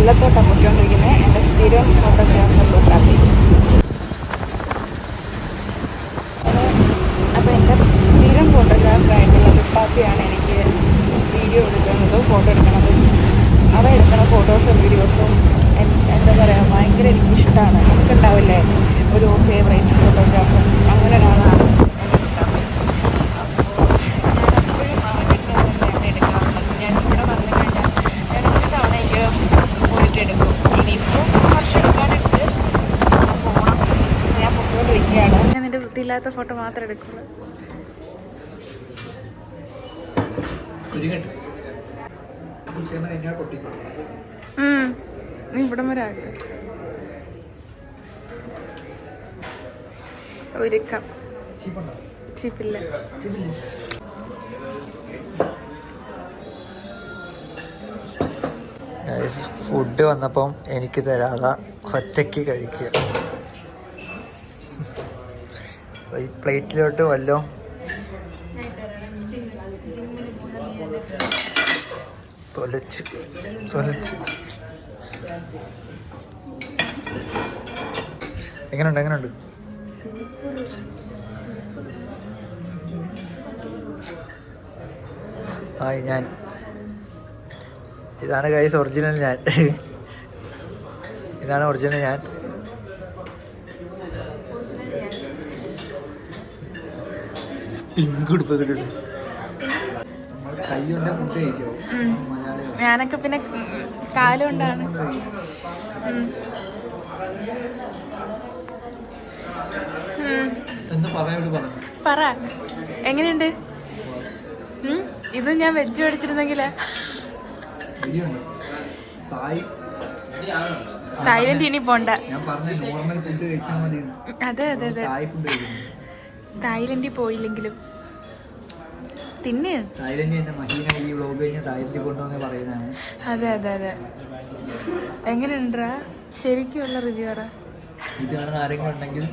ഞാനിപ്പോൾ കൊല്ലത്തോട്ടാണ് പോയിക്കൊണ്ടിരിക്കുന്നത് എന്റെ സ്ഥിരം ഫോട്ടോഗ്രാഫർ ലുക്കാത്തി അപ്പോൾ എന്റെ സ്ഥിരം ഫോട്ടോഗ്രാഫറായിട്ടുള്ള ലുക്കാത്തിയാണ് എനിക്ക് വീഡിയോ എടുക്കുന്നതും ഫോട്ടോ എടുക്കുന്നതും അവ എടുക്കുന്ന ഫോട്ടോസും വീഡിയോസും എന്താ പറയുക ഭയങ്കര എനിക്ക് ഇഷ്ടമാണ് നമുക്കുണ്ടാവില്ലേ ഒരു ഫേവറേറ്റ് ഫോട്ടോഗ്രാഫർ അങ്ങനെ ഒരാളാണ് അപ്പോൾ ഞാനെപ്പോഴും അവന്റെ തന്നെ എടുക്കാറുള്ളത് ഞാൻ ഇവിടെ വന്നു കഴിഞ്ഞാൽ ഞാൻ ഒരു തവണയെങ്കിലും പോയിട്ട് എടുക്കും ഇനിയിപ്പോൾ കുറച്ച് എടുക്കാനുണ്ട് പോകണം ഞാൻ പൊക്കോണ്ടിരിക്കുകയാണ് വൃത്തിയില്ലാത്ത ഫോട്ടോ മാത്രമേ എടുക്കുള്ളൂ. ഇവിടം വരെ ഒരുക്കം. ചീപ്പില്ലേ. ഫുഡ് വന്നപ്പം എനിക്ക് തരാതെ ഒറ്റയ്ക്ക് കഴിക്കുക. പ്ലേറ്റിലോട്ട് വല്ലോ. തൊലച്ച് തൊലച്ച്. എങ്ങനെയുണ്ട് എങ്ങനെയുണ്ട് ആയി ഞാൻ. ഇതാണ് കൈസ് ഒറിജിനൽ ഞാൻ. ഇതാണ് ഒറിജിനൽ ഞാൻ. പിങ്ക് ഫുഡ് ഞാനൊക്കെ പിന്നെ കാലുകൊണ്ടാണ് പറ. എങ്ങനെയുണ്ട്? ഇത് ഞാൻ വെജ് മേടിച്ചിരുന്നെങ്കിലാ. ശരിയുണ്ട് തായ്. തായ്ലൻഡ് ഇനി പോണ്ട അതെ അതെ അതെ. തായ്ലൻഡിൽ പോയില്ലെങ്കിലും. തിന്ന്. തായ്ലൻഡ് എന്റെ മഹീന ഈ വ്ലോഗ് കഴിഞ്ഞ് തായ്ലൻഡിൽ കൊണ്ടുവന്നേ പറയുന്നതാണ്. അതെ അതെ അതെ. എങ്ങനെയുണ്ടാ? ശരിക്കുള്ള റിവ്യൂ പറ. ആരെങ്കിലും ഉണ്ടെങ്കിൽ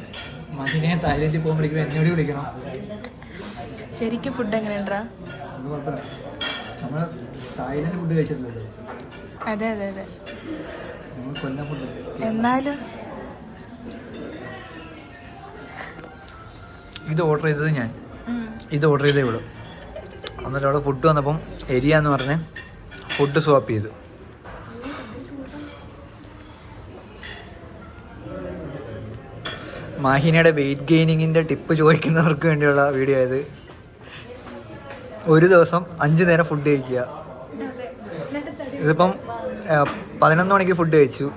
മഹീനയെ തായ്ലൻഡിൽ എന്നോട് വിളിക്കണം. ശരിക്കും ഫുഡ് എങ്ങനെയുണ്ടാ? നമ്മൾ തായ്ലൻഡ് ഫുഡ് അതെ അതെ അതെ. നമ്മൾ കൊല്ലം ഫുഡ് എന്നാലും? ഇത് ഓർഡർ ചെയ്തത് ഞാൻ. ഇത് ഓർഡർ ചെയ്തേ ഉള്ളൂ. എന്നിട്ട് അവിടെ ഫുഡ് വന്നപ്പം എരിയ എന്ന് പറഞ്ഞ് ഫുഡ് സ്വാപ്പ് ചെയ്തു. മാഹിനയുടെ വെയിറ്റ് ഗെയിനിങ്ങിന്റെ ടിപ്പ് ചോദിക്കുന്നവർക്ക് വേണ്ടിയുള്ള വീഡിയോ ആയത്. ഒരു ദിവസം അഞ്ച് നേരം ഫുഡ് കഴിക്കുക. ഇതിപ്പം പതിനൊന്ന് മണിക്ക് ഫുഡ് കഴിച്ചു.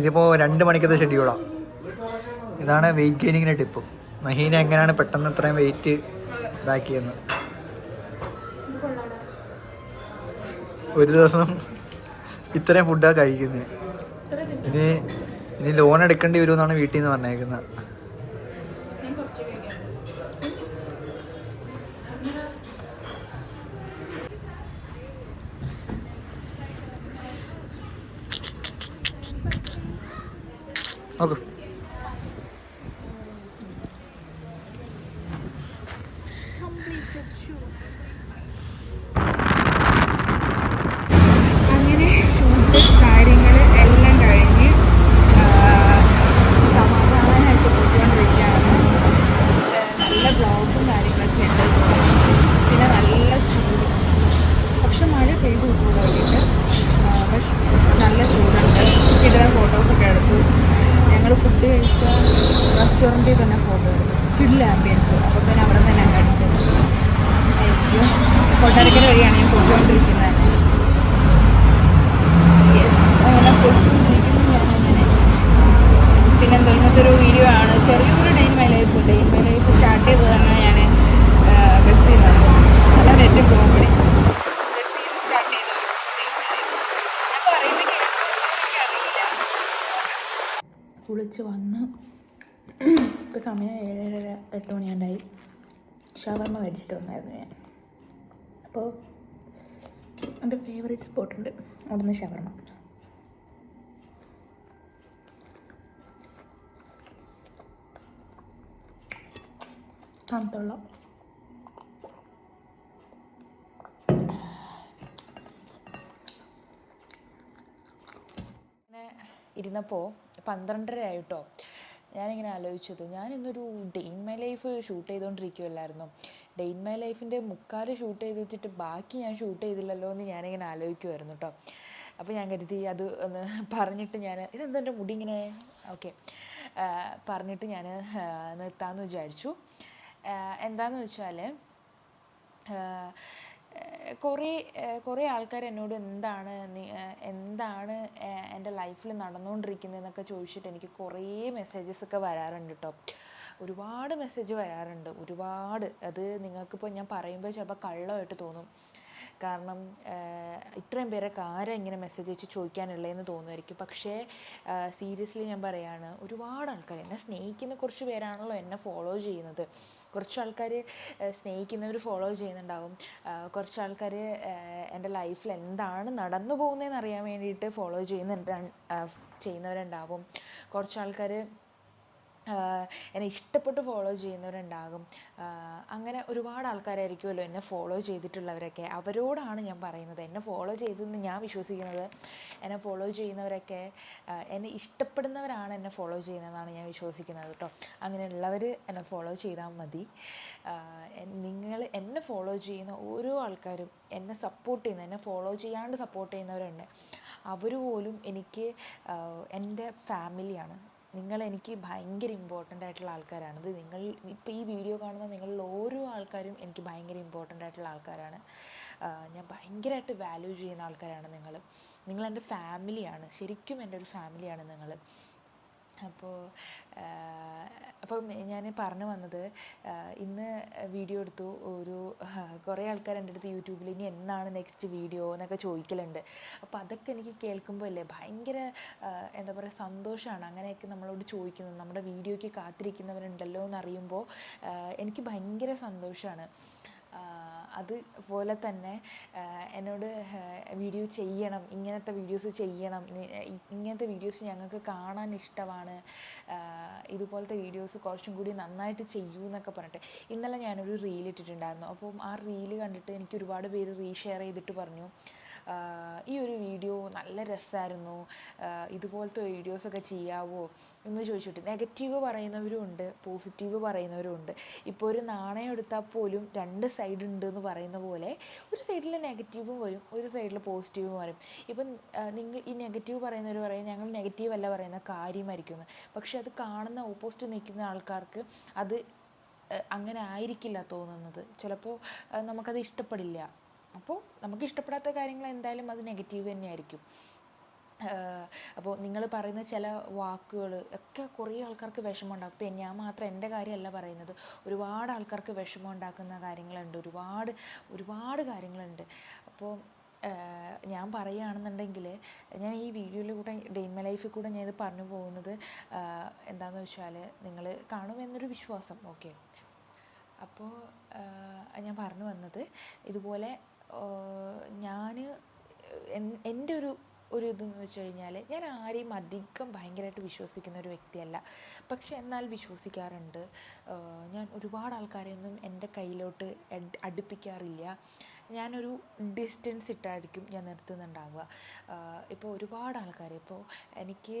ഇതിപ്പോൾ രണ്ട് മണിക്കത്തെ ഷെഡ്യൂളാണ് ഇതാണ് വെയിറ്റ് ഗെയിനിങ്ങിന്റെ ടിപ്പ് മഹീന എങ്ങനെയാണ് പെട്ടെന്ന് ഇത്രയും വെയിറ്റ് ഇതാക്കിയെന്ന് ഒരു ദിവസം ഇത്രയും ഫുഡാണ് കഴിക്കുന്നത് ഇനി ഇനി ലോൺ എടുക്കേണ്ടി വരുമെന്നാണ് വീട്ടിൽ നിന്ന് പറഞ്ഞേക്കുന്നത്. നോക്കൂ അങ്ങനെ ഷൂട്ട് കാര്യങ്ങൾ എല്ലാം കഴിഞ്ഞ് ആ, സമാധാനമായിട്ട് പോയിക്കൊണ്ടിരിക്കുകയാണ് നല്ല ബ്ലോഗും കാര്യങ്ങളൊക്കെ ഉണ്ട് പിന്നെ നല്ല ചൂട് പക്ഷെ മഴ പെയ്തു പോയിട്ട് പക്ഷെ നല്ല ചൂടുണ്ട് ഇതിലെ ഫോട്ടോസൊക്കെ എടുത്തു ഞങ്ങൾ ഫുഡ് കഴിച്ച റെസ്റ്റോറന്റിൽ തന്നെ ഫോട്ടോ എടുത്തു ഫുൾ ആംബിയൻസ് അപ്പോൾ പിന്നെ അവിടെ തന്നെ ഞങ്ങൾ എടുത്തു ആയിരിക്കും കൊട്ടാരക്കര വഴിയാണ് ഞാൻ പോയിക്കൊണ്ടിരിക്കുന്നത്. അങ്ങനെ പോയിക്കൊണ്ടിരിക്കുന്നു അങ്ങനെ. പിന്നെന്തോ ഇന്നത്തെ ഒരു വീഡിയോ ആണ്. ചെറിയൊരു day in my life day in my life start ചെയ്തത് തന്നെ ഞാൻ ബസ്സിൽ നിന്നാണ് അതാണ് എന്റെ കോമഡി. ഞാൻ കുളിച്ച് വന്ന് ഇപ്പോൾ സമയം ഏഴര എട്ട് മണിയാണ്ടായി. ഷവർമ്മ മേടിച്ചിട്ട് വന്നായിരുന്നു ഞാൻ. അപ്പോൾ എന്റെ ഫേവറേറ്റ് സ്പോട്ടുണ്ട് അവിടുന്ന് ഷവർമ്മ തണുത്തുള്ള ഇരുന്നപ്പോൾ പന്ത്രണ്ടര ആയിട്ടോ. ഞാനിങ്ങനെ ആലോചിച്ചത്. ഞാൻ ഇന്നൊരു ഇൻ മൈ ലൈഫ് ഷൂട്ട് ചെയ്തുകൊണ്ടിരിക്കുമല്ലായിരുന്നു ഡെയിൻ മൈ ലൈഫിന്റെ മുക്കാൽ ഷൂട്ട് ചെയ്ത് വെച്ചിട്ട് ബാക്കി ഞാൻ ഷൂട്ട് ചെയ്തില്ലല്ലോ എന്ന് ഞാനിങ്ങനെ ആലോചിക്കുമായിരുന്നു കേട്ടോ അപ്പോൾ ഞാൻ കരുതി അത് ഒന്ന് പറഞ്ഞിട്ട് ഞാൻ ഇതെന്താ എന്റെ മുടി ഇങ്ങനെ? ഓക്കെ പറഞ്ഞിട്ട് ഞാൻ നിർത്താമെന്ന് വിചാരിച്ചു. എന്താണെന്ന് വെച്ചാൽ കുറേ കുറേ ആൾക്കാർ എന്നോട് എന്താണ് എന്താണ് എന്റെ ലൈഫിൽ നടന്നുകൊണ്ടിരിക്കുന്നതെന്നൊക്കെ ചോദിച്ചിട്ട് എനിക്ക് കുറേ മെസ്സേജസ് ഒക്കെ വരാറുണ്ട് കേട്ടോ ഒരുപാട് മെസ്സേജ് വരാറുണ്ട്. ഒരുപാട്. അത് നിങ്ങൾക്കിപ്പോൾ ഞാൻ പറയുമ്പോൾ ചിലപ്പോൾ കള്ളമായിട്ട് തോന്നും. കാരണം ഇത്രയും പേരൊക്കെ ആരാ ഇങ്ങനെ മെസ്സേജ് അയച്ച് ചോദിക്കാനുള്ളതെന്ന് തോന്നുമായിരിക്കും പക്ഷേ സീരിയസ്ലി ഞാൻ പറയാണ് ഒരുപാട് ആൾക്കാർ എന്നെ സ്നേഹിക്കുന്ന കുറച്ച് പേരാണല്ലോ എന്നെ ഫോളോ ചെയ്യുന്നത്. കുറച്ച് ആൾക്കാർ സ്നേഹിക്കുന്നവർ ഫോളോ ചെയ്യുന്നുണ്ടാകും കുറച്ച് ആൾക്കാർ എന്റെ ലൈഫിൽ എന്താണ് നടന്നു പോകുന്നതെന്ന് അറിയാൻ വേണ്ടിയിട്ട് ഫോളോ ചെയ്യുന്നുണ്ട് ചെയ്യുന്നവരുണ്ടാവും. കുറച്ച് ആൾക്കാർ എന്നെ ഇഷ്ടപ്പെട്ട് ഫോളോ ചെയ്യുന്നവരുണ്ടാകും. അങ്ങനെ ഒരുപാട് ആൾക്കാരായിരിക്കുമല്ലോ എന്നെ ഫോളോ ചെയ്തിട്ടുള്ളവരൊക്കെ. അവരോടാണ് ഞാൻ പറയുന്നത്. എന്നെ ഫോളോ ചെയ്തെന്ന് ഞാൻ വിശ്വസിക്കുന്നത്. എന്നെ ഫോളോ ചെയ്യുന്നവരൊക്കെ എന്നെ ഇഷ്ടപ്പെടുന്നവരാണ് എന്നെ ഫോളോ ചെയ്യുന്നതെന്നാണ് ഞാൻ വിശ്വസിക്കുന്നത് കേട്ടോ. അങ്ങനെയുള്ളവർ എന്നെ ഫോളോ ചെയ്താൽ മതി. നിങ്ങൾ എന്നെ ഫോളോ ചെയ്യുന്ന ഓരോ ആൾക്കാരും എന്നെ സപ്പോർട്ട് ചെയ്യുന്ന എന്നെ ഫോളോ ചെയ്യാണ്ട് സപ്പോർട്ട് ചെയ്യുന്നവരുണ്ട്. അവർ പോലും എനിക്ക് എന്റെ ഫാമിലിയാണ് നിങ്ങൾ എനിക്ക് ഭയങ്കര ഇമ്പോർട്ടന്റ് ആയിട്ടുള്ള ആൾക്കാരാണ്. ഇത് നിങ്ങൾ ഇപ്പോൾ ഈ വീഡിയോ കാണുന്ന നിങ്ങളിൽ ഓരോ ആൾക്കാരും എനിക്ക് ഭയങ്കര ഇമ്പോർട്ടന്റ് ആയിട്ടുള്ള ആൾക്കാരാണ്. ഞാൻ ഭയങ്കരമായിട്ട് വാല്യൂ ചെയ്യുന്ന ആൾക്കാരാണ് നിങ്ങൾ നിങ്ങൾ എന്റെ ഫാമിലിയാണ് ശരിക്കും എന്റെ ഒരു ഫാമിലിയാണ് നിങ്ങൾ അപ്പോൾ അപ്പം ഞാൻ പറഞ്ഞു വന്നത് ഇന്ന് വീഡിയോ എടുത്തു ഒരു കുറേ ആൾക്കാർ എന്റെ അടുത്ത് യൂട്യൂബിൽ ഇനി എന്നാണ് നെക്സ്റ്റ് വീഡിയോ എന്നൊക്കെ ചോദിക്കലുണ്ട്. അപ്പോൾ അതൊക്കെ എനിക്ക് കേൾക്കുമ്പോൾ അല്ലേ ഭയങ്കര എന്താ പറയുക സന്തോഷമാണ് അങ്ങനെയൊക്കെ നമ്മളോട് ചോദിക്കുന്നത്. നമ്മുടെ വീഡിയോയ്ക്ക് കാത്തിരിക്കുന്നവരുണ്ടല്ലോ എന്നറിയുമ്പോൾ എനിക്ക് ഭയങ്കര സന്തോഷമാണ്. അതുപോലെ തന്നെ എന്നോട് വീഡിയോ ചെയ്യണം ഇങ്ങനത്തെ വീഡിയോസ് ചെയ്യണം ഇങ്ങനത്തെ വീഡിയോസ് ഞങ്ങൾക്ക് കാണാൻ ഇഷ്ടമാണ് ഇതുപോലത്തെ വീഡിയോസ് കുറച്ചും കൂടി നന്നായിട്ട് ചെയ്യൂ എന്നൊക്കെ പറഞ്ഞിട്ട്. ഇന്നലെ ഞാനൊരു റീൽ ഇട്ടിട്ടുണ്ടായിരുന്നു. അപ്പം ആ റീൽ കണ്ടിട്ട് എനിക്ക് ഒരുപാട് പേര് റീഷെയർ ചെയ്തിട്ട് പറഞ്ഞു. ഈ ഒരു വീഡിയോ നല്ല രസമായിരുന്നു ഇതുപോലത്തെ വീഡിയോസൊക്കെ ചെയ്യാവോ എന്ന് ചോദിച്ചിട്ട് നെഗറ്റീവ് പറയുന്നവരും ഉണ്ട് പോസിറ്റീവ് പറയുന്നവരും ഉണ്ട് ഇപ്പോൾ ഒരു നാണയം എടുത്താൽ പോലും രണ്ട് സൈഡ് ഉണ്ട് എന്ന് പറയുന്ന പോലെ ഒരു സൈഡിൽ നെഗറ്റീവും വരും ഒരു സൈഡിൽ പോസിറ്റീവും വരും. ഇപ്പം നിങ്ങൾ ഈ നെഗറ്റീവ് പറയുന്നവർ പറയും ഞങ്ങൾ നെഗറ്റീവ് അല്ല പറയുന്ന കാര്യമായിരിക്കും. എന്ന് പക്ഷെ അത് കാണുന്ന ഓപ്പോസിറ്റ് നിൽക്കുന്ന ആൾക്കാർക്ക് അത് അങ്ങനെ ആയിരിക്കില്ല തോന്നുന്നത്. ചിലപ്പോൾ നമുക്ക് നമുക്കത് ഇഷ്ടപ്പെടില്ല. അപ്പോൾ നമുക്ക് ഇഷ്ടപ്പെടാത്ത കാര്യങ്ങൾ എന്തായാലും അത് നെഗറ്റീവ് തന്നെയായിരിക്കും. അപ്പോൾ നിങ്ങൾ പറയുന്ന ചില വാക്കുകൾ ഒക്കെ കുറേ ആൾക്കാർക്ക് വിഷമം ഉണ്ടാക്കും ഇപ്പം ഞാൻ മാത്രം എന്റെ കാര്യമല്ല പറയുന്നത്. ഒരുപാട് ആൾക്കാർക്ക് വിഷമം കാര്യങ്ങളുണ്ട്. ഒരുപാട് ഒരുപാട് കാര്യങ്ങളുണ്ട്. അപ്പോൾ ഞാൻ പറയുകയാണെന്നുണ്ടെങ്കിൽ ഞാൻ ഈ വീഡിയോയിൽ കൂടെ ഡെയിമ ലൈഫിൽ കൂടെ ഞാൻ ഇത് പറഞ്ഞു പോകുന്നത് എന്താണെന്ന് വെച്ചാൽ നിങ്ങൾ കാണുമെന്നൊരു വിശ്വാസം. ഓക്കെ. അപ്പോൾ ഞാൻ പറഞ്ഞു വന്നത് ഇതുപോലെ ഞാൻ എന്റെ ഒരു ഒരു ഇതെന്ന് വെച്ച് കഴിഞ്ഞാൽ ഞാൻ ആരെയും അധികം ഭയങ്കരമായിട്ട് വിശ്വസിക്കുന്ന ഒരു വ്യക്തിയല്ല. പക്ഷെ എന്നാൽ വിശ്വസിക്കാറുണ്ട്. ഞാൻ ഒരുപാട് ആൾക്കാരെയൊന്നും എന്റെ കയ്യിലോട്ട് അടുപ്പിക്കാറില്ല. ഞാനൊരു ഡിസ്റ്റൻസ് ഇട്ടായിരിക്കും ഞാൻ നിർത്തുന്നുണ്ടാവുക. ഇപ്പോൾ ഒരുപാട് ആൾക്കാർ ഇപ്പോൾ എനിക്ക്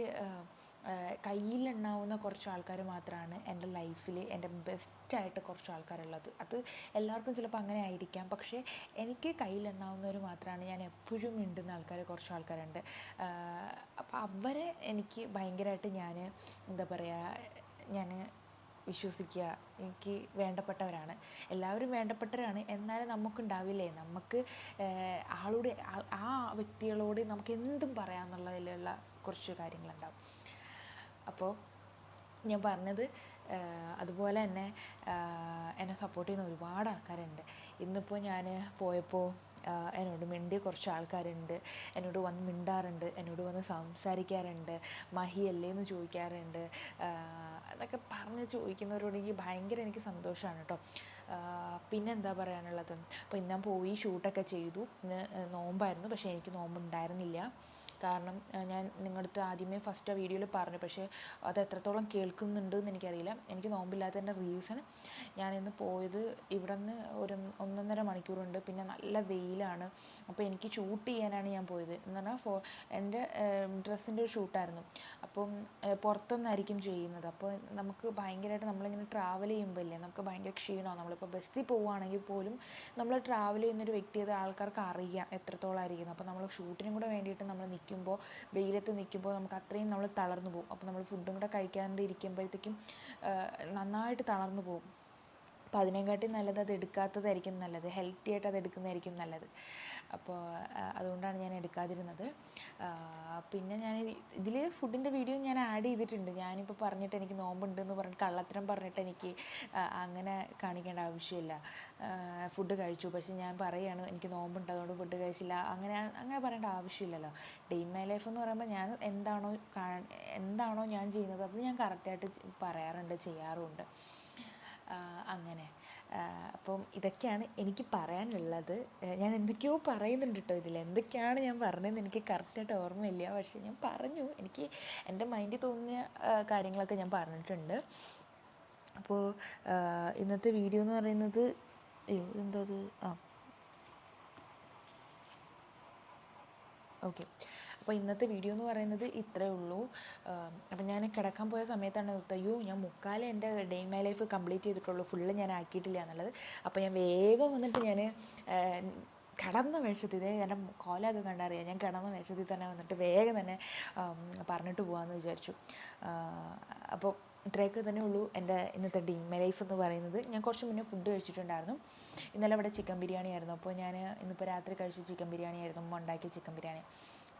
കയ്യിലെണ്ണാവുന്ന കുറച്ച് ആൾക്കാർ മാത്രമാണ് എന്റെ ലൈഫിൽ എന്റെ ബെസ്റ്റായിട്ട് കുറച്ച് ആൾക്കാരുള്ളത്. അത് എല്ലാവർക്കും ചിലപ്പോൾ അങ്ങനെ ആയിരിക്കാം. പക്ഷേ എനിക്ക് കയ്യിലെണ്ണാവുന്നവർ മാത്രമാണ് ഞാൻ എപ്പോഴും മിണ്ടുന്ന ആൾക്കാർ കുറച്ച് ആൾക്കാരുണ്ട്. അപ്പോൾ അവരെ എനിക്ക് ഭയങ്കരമായിട്ട് ഞാൻ എന്താ പറയുക ഞാൻ വിശ്വസിക്കുക. എനിക്ക് വേണ്ടപ്പെട്ടവരാണ്. എല്ലാവരും വേണ്ടപ്പെട്ടവരാണ്. എന്നാലും നമുക്കുണ്ടാവില്ലേ? നമുക്ക് ആളോട് ആ- വ്യക്തികളോട് നമുക്ക് എന്തും പറയാമെന്നുള്ളതിലുള്ള കുറച്ച് കാര്യങ്ങളുണ്ടാവും. അപ്പോൾ ഞാൻ പറഞ്ഞത് അതുപോലെ തന്നെ എന്നെ സപ്പോർട്ട് ചെയ്യുന്ന ഒരുപാട് ആൾക്കാരുണ്ട്. ഇന്നിപ്പോൾ ഞാൻ പോയപ്പോൾ എന്നോട് മിണ്ടിയ കുറച്ച് ആൾക്കാരുണ്ട്. എന്നോട് വന്ന് മിണ്ടാറുണ്ട്. എന്നോട് വന്ന് സംസാരിക്കാറുണ്ട്. മഹി അല്ലേ എന്ന് ചോദിക്കാറുണ്ട്. എന്നൊക്കെ പറഞ്ഞ് ചോദിക്കുന്നവരോട് എനിക്ക് ഭയങ്കര എനിക്ക് സന്തോഷമാണ് കേട്ടോ. പിന്നെന്താ പറയാനുള്ളത്? അപ്പോൾ ഞാൻ പോയി ഷൂട്ടൊക്കെ ചെയ്തു. നോമ്പായിരുന്നു. പക്ഷേ എനിക്ക് നോമ്പ് ഉണ്ടായിരുന്നില്ല കാരണം ഞാൻ നിങ്ങളടുത്ത് ആദ്യമേ ഫസ്റ്റ് ആ വീഡിയോയിൽ പറഞ്ഞു. പക്ഷേ അത് എത്രത്തോളം കേൾക്കുന്നുണ്ട് എന്ന് എനിക്കറിയില്ല. എനിക്ക് നോമ്പില്ലാത്തതിന്റെ റീസൺ ഞാനിന്ന് പോയത് ഇവിടെ നിന്ന് ഒരു ഒന്നൊന്നര മണിക്കൂറുണ്ട്. പിന്നെ നല്ല വെയിലാണ്. അപ്പോൾ എനിക്ക് ഷൂട്ട് ചെയ്യാനാണ് ഞാൻ പോയത്. എന്ന് പറഞ്ഞാൽ ഫോ എന്റെ ഡ്രസ്സിന്റെ ഒരു ഷൂട്ടായിരുന്നു അപ്പം പുറത്തുനിന്നായിരിക്കും ചെയ്യുന്നത്. അപ്പോൾ നമുക്ക് ഭയങ്കരമായിട്ട് നമ്മളിങ്ങനെ ട്രാവൽ ചെയ്യുമ്പോൾ ഇല്ലേ നമുക്ക് ഭയങ്കര ക്ഷീണമാണ് നമ്മളിപ്പോൾ ബസ്സിൽ പോവുകയാണെങ്കിൽ പോലും നമ്മൾ ട്രാവൽ ചെയ്യുന്നൊരു വ്യക്തി അത് ആൾക്കാർക്ക് അറിയാം എത്രത്തോളം ആയിരിക്കും അപ്പോൾ നമ്മൾ ഷൂട്ടിനും കൂടെ വേണ്ടിയിട്ട് നമ്മൾ നിൽക്കുമ്പോൾ വെയിലത്ത് നിൽക്കുമ്പോൾ നമുക്ക് അത്രയും നമ്മൾ തളർന്നു പോകും. അപ്പോൾ നമ്മൾ ഫുഡും കൂടെ കഴിക്കാണ്ട് ഇരിക്കുമ്പോഴത്തേക്കും നന്നായിട്ട് തളർന്നു പോകും. അപ്പോൾ അതിനെക്കാട്ടി നല്ലത് അത് എടുക്കാത്തതായിരിക്കും നല്ലത്. ഹെൽത്തി ആയിട്ട് അത് എടുക്കുന്നതായിരിക്കും നല്ലത്. അപ്പോൾ അതുകൊണ്ടാണ് ഞാൻ എടുക്കാതിരുന്നത്. പിന്നെ ഞാൻ ഇതിൽ ഫുഡിന്റെ വീഡിയോ ഞാൻ ആഡ് ചെയ്തിട്ടുണ്ട്. ഞാനിപ്പോൾ പറഞ്ഞിട്ട് എനിക്ക് നോമ്പുണ്ടെന്ന് പറഞ്ഞിട്ട് കള്ളത്തരം പറഞ്ഞിട്ട് എനിക്ക് അങ്ങനെ കാണിക്കേണ്ട ആവശ്യമില്ല. ഫുഡ് കഴിച്ചു. പക്ഷെ ഞാൻ പറയുകയാണ് എനിക്ക് നോമ്പുണ്ട് അതുകൊണ്ട് ഫുഡ് കഴിച്ചില്ല. അങ്ങനെ അങ്ങനെ പറയേണ്ട ആവശ്യമില്ലല്ലോ. ഡേ മൈ ലൈഫ് എന്ന് പറയുമ്പോൾ ഞാൻ എന്താണോ എന്താണോ ഞാൻ ചെയ്യുന്നത് അത് ഞാൻ കറക്റ്റായിട്ട് പറയാറുണ്ട് ചെയ്യാറുമുണ്ട് അങ്ങനെ. അപ്പം ഇതൊക്കെയാണ് എനിക്ക് പറയാനുള്ളത്. ഞാൻ എന്തൊക്കെയോ പറയുന്നുണ്ട് കേട്ടോ ഇതിൽ എന്തൊക്കെയാണ് ഞാൻ പറഞ്ഞതെന്ന് എനിക്ക് കറക്റ്റായിട്ട് ഓർമ്മയില്ല. പക്ഷേ ഞാൻ പറഞ്ഞു. എനിക്ക് എന്റെ മൈൻഡിൽ തോന്നിയ കാര്യങ്ങളൊക്കെ ഞാൻ പറഞ്ഞിട്ടുണ്ട്. അപ്പോൾ ഇന്നത്തെ വീഡിയോ എന്ന് പറയുന്നത് അയ്യോ ഇതെന്തോ അത്? ആ. ഓക്കെ. അപ്പോൾ ഇന്നത്തെ വീഡിയോ എന്ന് പറയുന്നത് ഇത്രയേ ഉള്ളൂ. അപ്പം ഞാൻ കിടക്കാൻ പോയ സമയത്താണ് അയ്യോ ഞാൻ മുക്കാലേ എന്റെ ഡേ മൈ ലൈഫ് കംപ്ലീറ്റ് ചെയ്തിട്ടുള്ളൂ. ഫുള്ള് ഞാൻ ആക്കിയിട്ടില്ല എന്നുള്ളത്. അപ്പോൾ ഞാൻ വേഗം വന്നിട്ട് ഞാൻ കിടന്ന വേഷത്തിൽ ഇതേ എന്റെ കോലൊക്കെ കണ്ടറിയാം? ഞാൻ കിടന്ന വേഷത്തിൽ തന്നെ വന്നിട്ട് വേഗം തന്നെ പറഞ്ഞിട്ട് പോകാമെന്ന് വിചാരിച്ചു. അപ്പോൾ ഇത്രയൊക്കെ തന്നെ ഉള്ളൂ എന്റെ ഇന്നത്തെ ഡീമ ലൈഫ് എന്ന് പറയുന്നത്. ഞാൻ കുറച്ച് മുന്നേ ഫുഡ് കഴിച്ചിട്ടുണ്ടായിരുന്നു. ഇന്നലെ ഇവിടെ ചിക്കൻ ബിരിയാണി ആയിരുന്നു. അപ്പോൾ ഞാൻ ഇന്നിപ്പോൾ രാത്രി കഴിച്ച ചിക്കൻ ബിരിയാണി ആയിരുന്നു ഉണ്ടാക്കിയ ചിക്കൻ ബിരിയാണി.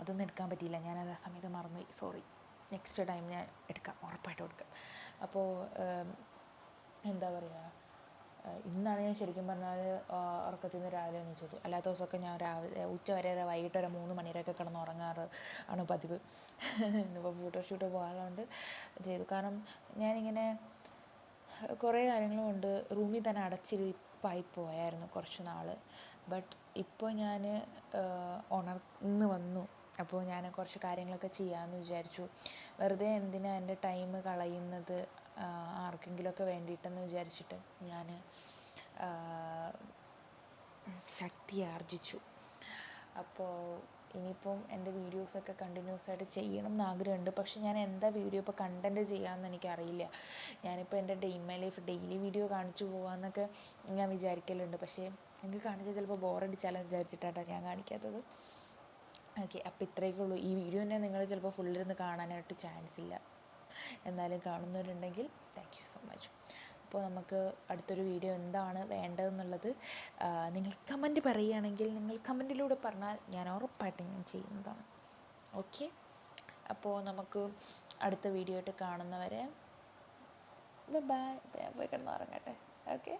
അതൊന്നും എടുക്കാൻ പറ്റിയില്ല. ഞാൻ അത് ആ സമയത്ത് മറന്നുപോയി. സോറി നെക്സ്റ്റ് ടൈം ഞാൻ എടുക്കാം. ഉറപ്പായിട്ടും എടുക്കാം. അപ്പോൾ എന്താ പറയുക ഇന്നാണ് ഞാൻ ശരിക്കും പറഞ്ഞാൽ ഉറക്കത്തിൽ നിന്ന് രാവിലെ എണീച്ചത്. അല്ലാത്ത ദിവസമൊക്കെ ഞാൻ രാവിലെ ഉച്ച വരെ വൈകിട്ട് വരെ മൂന്ന് മണി വരെയൊക്കെ കിടന്ന് ഉറങ്ങാറ് ആണ് പതിവ്. ഇന്നിപ്പോൾ ഫോട്ടോഷൂട്ട് പോകാറുണ്ട് ചെയ്തു. കാരണം ഞാനിങ്ങനെ കുറേ കാര്യങ്ങൾ കൊണ്ട് റൂമിൽ തന്നെ അടച്ചിരിപ്പായി പോയായിരുന്നു കുറച്ച് നാൾ ബട്ട് ഇപ്പോൾ ഞാൻ ഉണർന്ന് വന്നു. അപ്പോൾ ഞാൻ കുറച്ച് കാര്യങ്ങളൊക്കെ ചെയ്യാമെന്ന് വിചാരിച്ചു. വെറുതെ എന്തിനാ എന്റെ ടൈം കളയുന്നത്? ആർക്കെങ്കിലുമൊക്കെ വേണ്ടിയിട്ടെന്ന് വിചാരിച്ചിട്ട് ഞാൻ ശക്തി ആർജിച്ചു. അപ്പോൾ ഇനിയിപ്പം എന്റെ വീഡിയോസൊക്കെ കണ്ടിന്യൂസ് ആയിട്ട് ചെയ്യണം എന്ന് ആഗ്രഹമുണ്ട്. പക്ഷെ ഞാൻ എന്താ വീഡിയോ ഇപ്പോൾ കണ്ടന്റ് ചെയ്യാമെന്ന് എനിക്കറിയില്ല. ഞാനിപ്പോൾ എന്റെ ഡേ ലൈഫ് ഡെയിലി വീഡിയോ കാണിച്ചു പോകാമെന്നൊക്കെ ഞാൻ വിചാരിക്കലുണ്ട്. പക്ഷേ എനിക്ക് കാണിച്ചാൽ ചിലപ്പോൾ ബോറടിച്ചാലോ വിചാരിച്ചിട്ടാണ് ഞാൻ കാണിക്കാത്തത്. ഓക്കെ അപ്പോൾ ഇത്രയൊക്കെ ഉള്ളൂ. ഈ വീഡിയോ തന്നെ നിങ്ങൾ ചിലപ്പോൾ ഫുള്ളിരുന്ന് കാണാനായിട്ട് ചാൻസ് ഇല്ല. എന്നാലും കാണുന്നവരുണ്ടെങ്കിൽ താങ്ക് യു സോ മച്ച് അപ്പോൾ നമുക്ക് അടുത്തൊരു വീഡിയോ എന്താണ് വേണ്ടതെന്നുള്ളത് നിങ്ങൾ കമന്റ് പറയുകയാണെങ്കിൽ നിങ്ങൾ കമന്റിലൂടെ പറഞ്ഞാൽ ഞാൻ ഉറപ്പായിട്ടും ഞാൻ ചെയ്യുന്നതാണ്. ഓക്കെ? അപ്പോൾ നമുക്ക് അടുത്ത വീഡിയോ ആയിട്ട് കാണുന്നവരെ ബൈ ബൈ പോയി കിടന്ന് ഉറങ്ങട്ടെ ഓക്കെ?